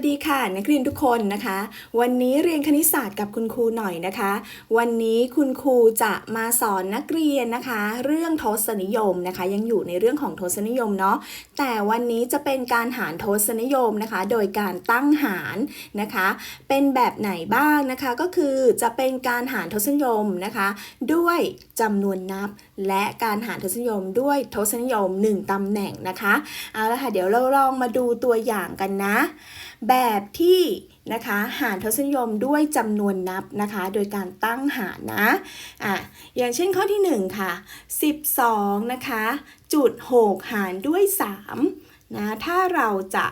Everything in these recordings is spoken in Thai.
สดีค่ะ นักเรียนทุกคนนะคะ วันนี้เรียนคณิตศาสตร์กับคุณครูหน่อยนะคะ วันนี้คุณครูจะมาสอนนักเรียนนะคะ เรื่องทศนิยมนะคะ ยังอยู่ในเรื่องของทศนิยมเนาะแต่วันนี้จะเป็นการหารทศนิยมนะคะ โดยการตั้งหารนะคะ เป็นแบบไหนบ้างนะคะก็คือจะเป็นการหารทศนิยมนะคะ ด้วยจำนวนนับ และการหารทศนิยมด้วยทศนิยม 1ตำแหน่งนะคะเอาละค่ะเดี๋ยวเราลองมาดูตัวอย่างกันนะ แบบที่นะคะหารทศนิยมด้วยจำนวนนับนะคะ โดยการตั้งหารนะอะอย่างเช่นข้อที่ 1 ค่ะ 12นะคะจุด6หารด้วย3นะถ้าเราจะ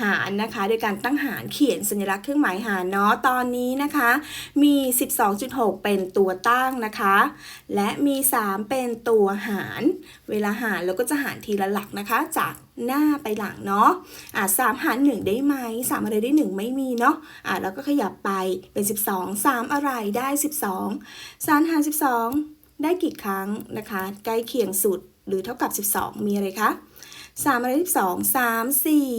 หารนะคะ โดยการตั้งหารเขียนสัญลักษณ์เครื่องหมายหารเนาะตอนนี้นะคะ มี 12.6 เป็นตัวตั้งนะคะ และมี 3 เป็นตัวหาร เวลาหารเราก็จะหารทีละหลักนะคะ จากหน้าไปหลังเนาะอะสามหารหนึ่งได้ไหมสามอะไรได้หนึ่งไม่มีเนาะอะเราก็ขยับไปเป็น 12 3 อะไรได้ 12สามหาร 12 ได้กี่ครั้งนะคะ ใกล้เคียงสุดหรือเท่ากับ 12 มีอะไรคะ สามอะไรที่สองสามสี่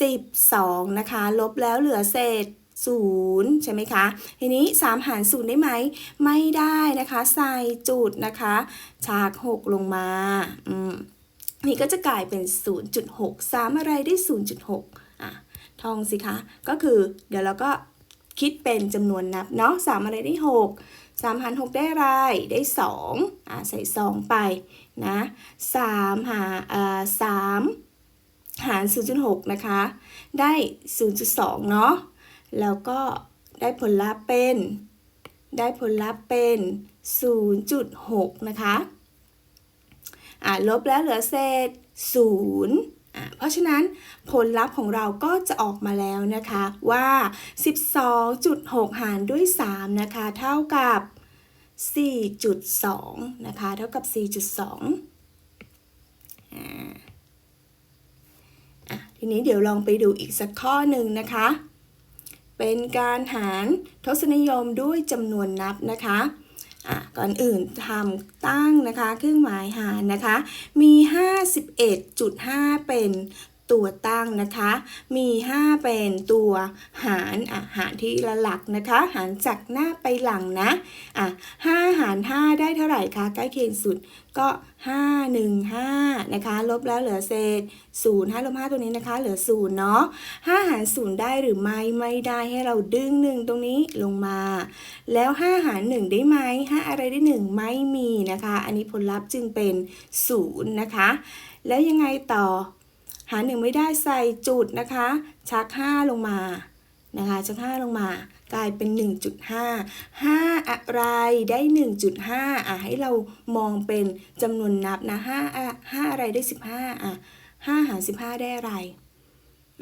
สิบสองนะคะ ลบแล้วเหลือเศษศูนย์ใช่ไหมคะ ทีนี้ 3 หารศูนย์ได้ไหม ไม่ได้นะคะ ใส่จุดนะคะ ฉาก 6 ลงมา อืม นี่ก็จะกลายเป็น 0.6 3 อะไรได้ 0.6 อะ ท่องสิคะ ก็คือเดี๋ยวเราก็คิดเป็นจำนวนนับเนาะ3 อะไรได้ 6 3หาร6ได้อะไรได้2อะใส่2ไปนะ3หารเอ่อ3หาร 0.6 นะคะ ได้ 0.2 เนาะ แล้วก็ได้ผลลัพธ์เป็น ได้ผลลัพธ์เป็น 0.6 นะคะ อ่าลบแล้วเหลือเศษ 0 เพราะฉะนั้นผลลัพธ์ของเราก็จะออกมาแล้วนะคะว่า 12.6 หารด้วย 3 นะคะ เท่ากับ 4.2 นะคะ เท่ากับ 4.2อ่าอะทีนี้เดี๋ยวลองไปดูอีกสักข้อหนึ่งนะคะ เป็นการหารทศนิยมด้วยจำนวนนับนะคะ ก่อนอื่นทำตั้งนะคะ เครื่องหมายหารนะคะ มี 51.5 เป็น ตัวตั้งนะคะ มี 5 เป็นตัวหารอะหารที่ละหลักนะคะ หารจากหน้าไปหลังนะอะ5หาร 5 ได้เท่าไหร่คะใกล้เคียงสุดก็ 5 1 5 นะคะ ลบแล้วเหลือเศษ 0 5ลบ5ตัวนี้นะคะ เหลือ 0 เนาะ5หาร 0 ได้หรือไม่ ไม่ได้ให้เราดึง 1 ตรงนี้ลงมา แล้ว 5 หาร 1 ได้ไหม 5 อะไรได้ 1 ไม่มีนะคะ อันนี้ผลลัพธ์จึงเป็น 0 นะคะ แล้วยังไงต่อ หาร1ไม่ได้ใส่จุดนะคะ ชัก 5 ลงมานะคะชัก 5 ลงมากลายเป็น 1.5 5 อะไรได้ 1.5 อะให้เรามองเป็นจำนวนนับนะ5อะ5อะไรได้ 15 อะ 5 หาร 15 ได้อะไร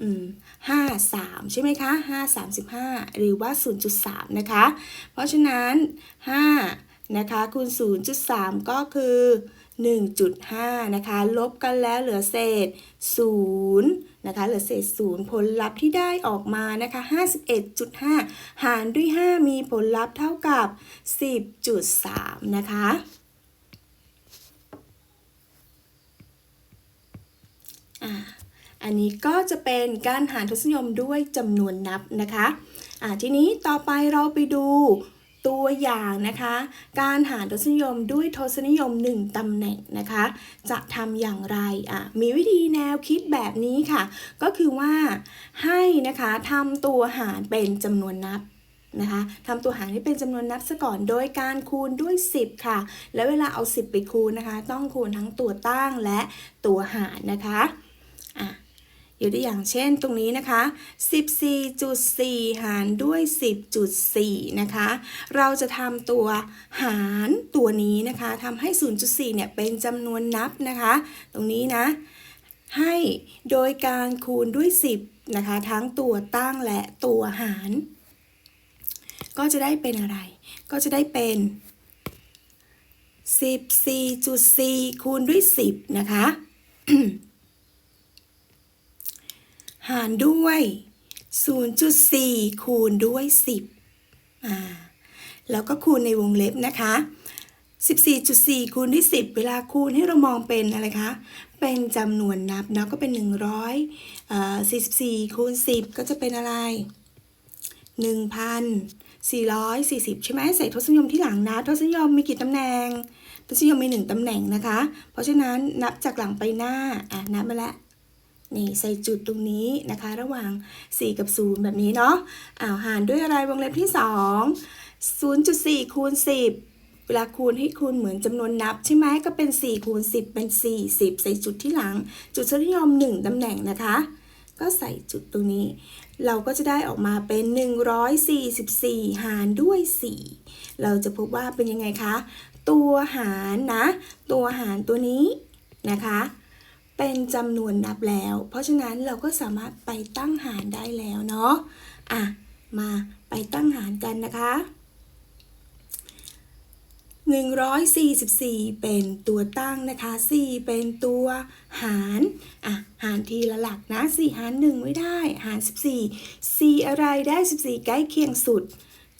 อืม5 3ใช่ไหมคะ5 35หรือว่า 0.3 นะคะ เพราะฉะนั้น 5 นะคะคูณ 0.3 ก็คือ 1.5 นะคะ ลบกันแล้วเหลือเศษ 0 นะคะ เหลือเศษ 0 ผลลัพธ์ที่ได้ออกมานะคะ 51.5 หารด้วย 5 มีผลลัพธ์เท่ากับ 10.3 นะคะอันนี้ก็จะเป็นการหารทศนิยมด้วยจำนวนนับนะคะอ่าทีนี้ต่อไปเราไปดู ตัวอย่างนะคะ การหารทศนิยมด้วยทศนิยม 1 ตำแหน่งนะคะ จะทำอย่างไรอะมีวิธีแนวคิดแบบนี้ค่ะ ก็คือว่าให้นะคะทำตัวหารเป็นจำนวนนับนะคะทำตัวหารให้เป็นจำนวนนับซะก่อนโดยการคูณด้วย 10 ค่ะ แล้วเวลาเอา 10 ไปคูณนะคะ ต้องคูณทั้งตัวตั้งและตัวหารนะคะอะ ยกตัวอย่างเช่นตรงนี้นะคะ 14.4 หารด้วย 10.4 นะคะ เราจะทำตัวหารตัวนี้นะคะทำให้ 0.4 เนี่ยเป็นจำนวนนับนะคะ ตรงนี้นะ ให้โดยการคูณด้วย 10 นะคะ ทั้งตัวตั้งและตัวหาร ก็จะได้เป็นอะไร ก็จะได้เป็น14.4 คูณด้วย 10 นะคะ หารด้วย 0.4 คูณด้วย 10อ่าแล้วก็คูณในวงเล็บนะคะ 14.4 คูณด้วย 10 เวลาคูณให้เรามองเป็นอะไรคะ เป็นจำนวนนับเนาะก็เป็น100 44 คูณ 10 ก็จะเป็นอะไร 1,440 ใช่ไหมใส่ทศนิยมที่หลังนะทศนิยมมีกี่ตำแหน่งทศนิยมมี 1ตำแหน่งนะคะ เพราะฉะนั้นนับจากหลังไปหน้า อะนับมาแล้ว นี่ใส่จุดตรงนี้นะคะ ระหว่าง 4 กับ 0 แบบนี้เนาะอ้าวหารด้วยอะไรวงเล็บที่ 2 0.4คูณ10 เวลาคูณให้คูณเหมือนจำนวนนับ ใช่ไหมก็เป็น 4 คูณ 10 เป็น 40 ใส่จุดที่หลัง จุดทศนิยม 1ตำแหน่งนะคะ ก็ใส่จุดตรงนี้ เราก็จะได้ออกมาเป็น 144 หารด้วย 4 เราจะพบว่าเป็นยังไงคะ ตัวหารนะ ตัวหารตัวนี้นะคะ เป็นจำนวนนับแล้ว เพราะฉะนั้นเราก็สามารถไปตั้งหารได้แล้วเนาะอะมาไปตั้งหารกันนะคะ 144 เป็นตัวตั้งนะคะ 4 เป็นตัวหารอะหารทีละหลักนะ 4 หาร 1 ไม่ได้ หาร 14 4 อะไรได้ 14 ใกล้เคียงสุด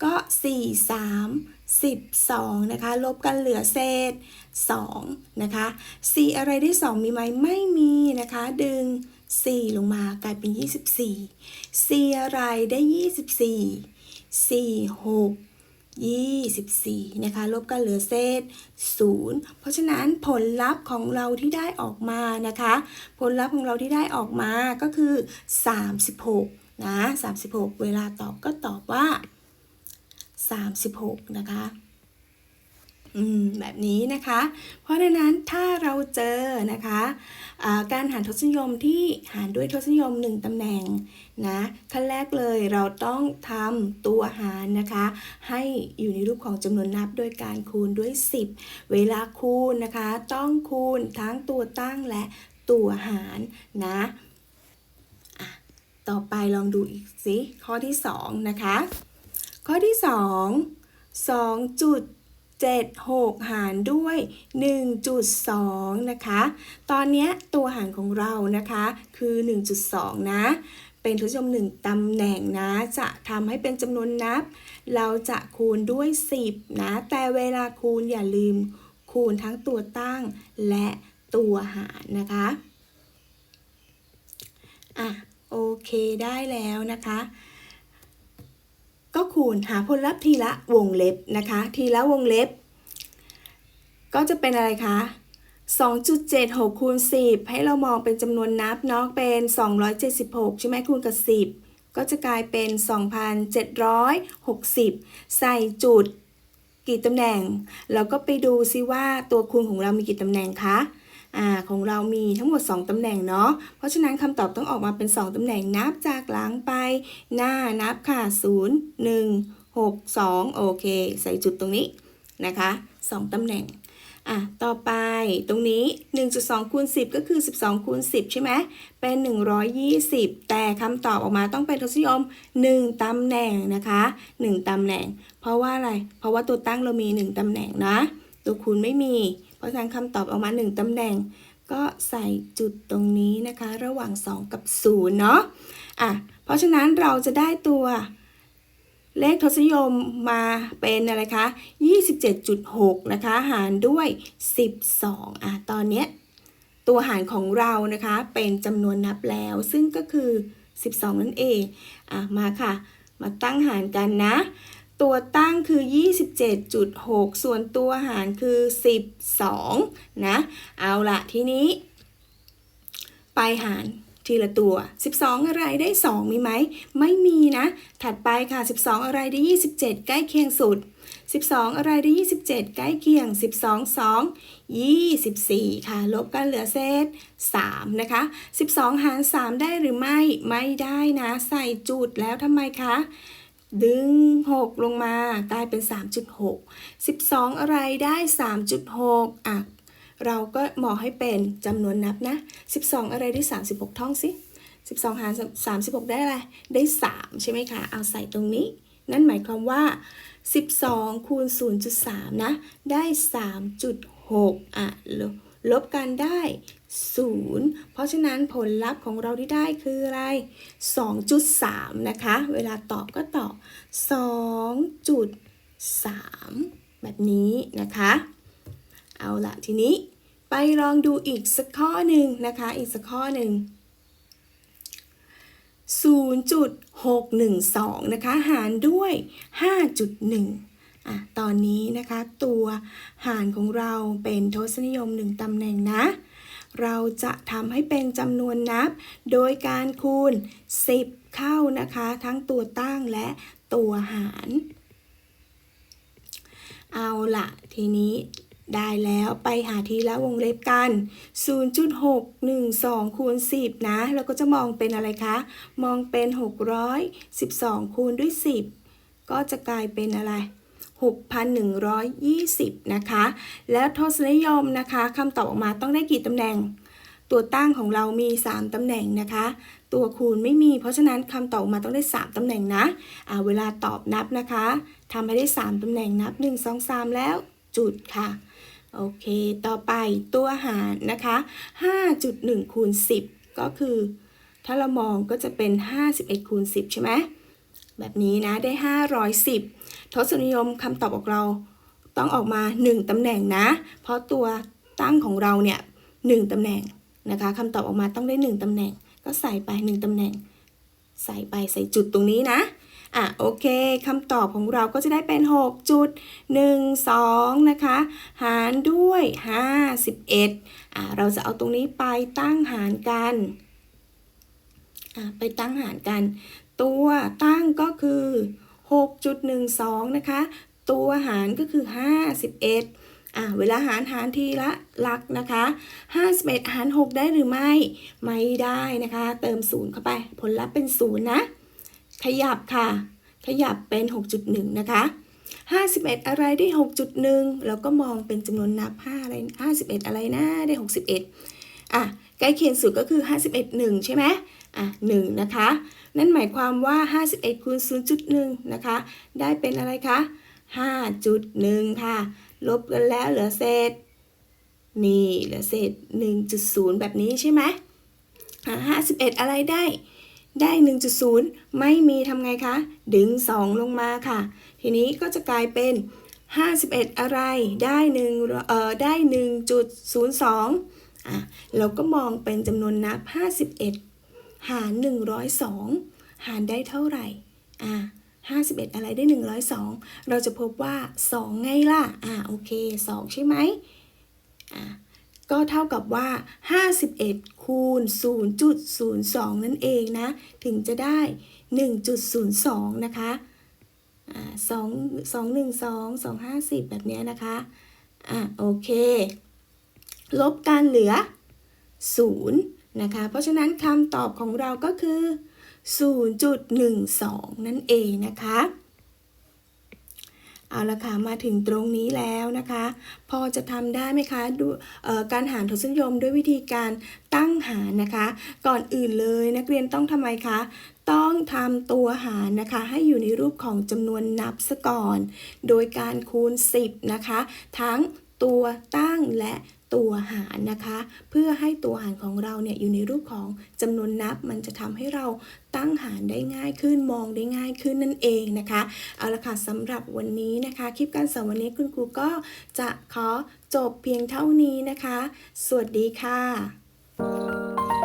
ก็ 4 3 12 นะคะ ลบกันเหลือเศษ 2 นะคะ 4 อะไรได้ 2 มีไหมไม่มีนะคะ ดึง 4 ลงมากลายเป็น 24 4 อะไรได้ 24 4 6 24 นะคะ ลบกันเหลือเศษ 0 เพราะฉะนั้นผลลัพธ์ของเราที่ได้ออกมานะคะ ผลลัพธ์ของเราที่ได้ออกมาก็คือ 36 นะ 36 เวลาตอบก็ตอบว่า 36 นะคะอืมแบบนี้นะคะ เพราะฉะนั้นถ้าเราเจอนะคะะการหารทศนิยมที่หารด้วยทศนิยม 1 ตำแหน่งนะขั้นแรกเลยเราต้องทำตัวหารนะคะ ให้อยู่ในรูปของจำนวนนับโดยการคูณด้วย 10 เวลาคูณนะคะ ต้องคูณทั้งตัวตั้งและตัวหารนะอะต่อไปลองดูอีกสิข้อที่ 2 นะคะ ข้อที่ 2 2จุด7 6 หารด้วย 1.2 นะคะ ตอนนี้ตัวหารของเรานะคะคือ 1.2 นะ เป็นทศนิยม1ตำแหน่งนะ จะทำให้เป็นจำนวนนับ เราจะคูณด้วย 10 นะ แต่เวลาคูณอย่าลืมคูณทั้งตัวตั้งและตัวหารนะคะ อะ โอเคได้แล้วนะคะ ก็คูณหาผลลัพธ์ทีละวงเล็บนะคะ ทีละวงเล็บ ก็จะเป็นอะไรคะ 2.76คูณ10 ให้เรามองเป็นจำนวนนับเนาะเป็น 276 ใช่ไหมคูณกับ 10 ก็จะกลายเป็น 2,760 ใส่จุดกี่ตำแหน่ง แล้วก็ไปดูซิว่าตัวคูณของเรามีกี่ตำแหน่งคะ อ่าของเรามีทั้งหมด 2 ตำแหน่งเนาะ เพราะฉะนั้นคำตอบต้องออกมาเป็น 2 ตำแหน่งนับจากหลังไป หน้านับค่ะ 0 1 6 2 โอเค ใส่จุดตรงนี้นะคะ 2 ตำแหน่งอะ ต่อไปตรงนี้ 1.2คูณ10 ก็คือ 12คูณ10 ใช่ไหมเป็น 120 แต่คำตอบออกมาต้องเป็นทศนิยม 1ตำแหน่งนะคะ 1ตำแหน่ง เพราะว่าอะไร เพราะว่าตัวตั้งเรามี 1ตำแหน่งนะ ตัวคูณไม่มี เพราะฉะนั้นคำตอบออกมา 1ตำแหน่ง ก็ใส่จุดตรงนี้นะคะ ระหว่าง 2 กับ 0 เนาะอะเพราะฉะนั้นเราจะได้ตัวเลขทศนิยมมาเป็นอะไรคะ 27.6 นะคะ หารด้วย 12 อะ ตอนเนี้ยตัวหารของเรานะคะ เป็นจำนวนนับแล้ว ซึ่งก็คือ 12 นั่นเอง อะ มาค่ะ มาตั้งหารกันนะ ตัวตั้งคือ 27.6 ส่วนตัวหารคือ 12 นะ เอาละทีนี้ ไปหารทีละตัว 12 อะไรได้ 2 มีไหม ไม่มีนะ ถัดไปค่ะ 12 อะไรได้ 27 ใกล้เคียงสุด 12 อะไรได้ 27 ใกล้เคียง 12 2 24 ค่ะ ลบกันเหลือเศษ 3 นะคะ 12 หาร 3 ได้หรือไม่ ไม่ได้นะ ใส่จุดแล้วทำไมคะ ดึง 6 ลงมากลายเป็น 3.6 12 อะไรได้ 3.6 อะ เราก็มองให้เป็นจำนวนนับนะ 12 อะไรได้ 36 ท่องสิ 12 หาร 36 ได้อะไร ได้ 3 ใช่ไหมคะ เอาใส่ตรงนี้ นั่นหมายความว่า 12 คูณ 0.3 นะ ได้ 3.6 อะลบกันได้ 0 เพราะฉะนั้นผลลัพธ์ของเราที่ได้คืออะไร 2.3 นะคะ เวลาตอบก็ตอบ 2.3 แบบนี้นะคะ เอาละทีนี้ไปลองดูอีกสักข้อหนึ่งนะคะ อีกสักข้อหนึ่ง0.612 นะคะ หารด้วย 5.1อะตอนนี้นะคะ ตัวหารของเราเป็นทศนิยม 1ตำแหน่งนะ เราจะทำให้เป็นจำนวนนับ โดยการคูณ 10 เข้านะคะ ทั้งตัวตั้งและตัวหาร เอาละทีนี้ได้แล้วไปหาทีละวงเล็บกัน 0.612คูณ10 นะ เราก็จะมองเป็นอะไรคะ มองเป็น 612คูณด้วย 10 ก็จะกลายเป็นอะไร 6,120 นะคะ แล้วทศนิยมนะคะคำตอบออกมาต้องได้กี่ตำแหน่ง ตัวตั้งของเรามี 3ตำแหน่งนะคะ ตัวคูณไม่มี เพราะฉะนั้นคำตอบออกมาต้องได้ 3ตำแหน่งนะอ่าเวลาตอบนับนะคะทำให้ได้ 3ตำแหน่งนับ 1 2 3 แล้วจุดค่ะโอเค ต่อไปตัวหารนะคะ 5.1คูณ10 ก็คือ ถ้าเรามองก็จะเป็น 51คูณ10 ใช่ไหม แบบนี้นะได้ 510 ทศนิยมคำตอบของเราต้องออกมา 1ตำแหน่งนะ เพราะตัวตั้งของเราเนี่ย1ตำแหน่งนะคะคำตอบออกมาต้องได้ 1ตำแหน่ง ก็ใส่ไป 1ตำแหน่ง ใส่ไปใส่จุดตรงนี้นะอะโอเคคำตอบของเราก็จะได้เป็น 6.12 นะคะ หารด้วย 51อะเราจะเอาตรงนี้ไปตั้งหารกันอะไปตั้งหารกัน ตัวตั้งก็คือ 6.12 นะคะ ตัวหารก็คือ 51 อะ เวลาหารหารทีละหลักนะคะ 51 หาร 6 ได้หรือไม่ ไม่ได้นะคะ เติม 0 เข้าไป ผลลัพธ์เป็น 0 นะ ขยับค่ะ ขยับเป็น 6.1 นะคะ51 อะไรได้ 6.1 แล้วก็มองเป็นจำนวนนับ 5 อะไร 51 อะไรนะ ได้ 61 อะ ใกล้เคียงสุดก็คือ 51 1 ใช่ไหมอะ 1 นะคะ นั่นหมายความว่า 51คูณ0.1 นะคะ ได้เป็นอะไรคะ 5.1 ค่ะ ลบกันแล้วเหลือเศษ นี่เหลือเศษ 1.0 แบบนี้ใช่ไหมอะ51อะไรได้ ได้ 1.0 ไม่มีทำไงคะ ดึง 2 ลงมาค่ะ ทีนี้ก็จะกลายเป็น 51 อะไร ได้1เอ่อได้ 1.02อะเราก็มองเป็นจำนวนนับ 51 หาร 102 หารได้เท่าไหร่ อะ51 อะไรได้ 102 เราจะพบว่า 2 ไงล่ะ อะโอเค 2 ใช่ไหมอะก็เท่ากับว่า 51 คูณ 0.02 นั่นเองนะ ถึงจะได้ 1.02 นะคะอ่า2 2 1 2 2 5 0 แบบนี้นะคะ อะโอเค ลบกันเหลือ 0 นะคะ เพราะฉะนั้นคำตอบของเราก็คือ 0.12 นั่นเองนะคะ เอาละค่ะ มาถึงตรงนี้แล้วนะคะ พอจะทำได้ไหมคะดูการหารทศนิยมด้วยวิธีการตั้งหารนะคะ ก่อนอื่นเลยนักเรียนต้องทำไมคะต้องทำตัวหารนะคะ ให้อยู่ในรูปของจำนวนนับซะก่อน โดยการคูณ 10 นะคะ ทั้ง ตัวตั้งและตัวหารนะคะ เพื่อให้ตัวหารของเราเนี่ยอยู่ในรูปของจำนวนนับ มันจะทำให้เราตั้งหารได้ง่ายขึ้นมองได้ง่ายขึ้นนั่นเองนะคะ เอาละค่ะสำหรับวันนี้นะคะ คลิปการสอนวันนี้คุณครูก็จะขอจบเพียงเท่านี้นะคะ สวัสดีค่ะ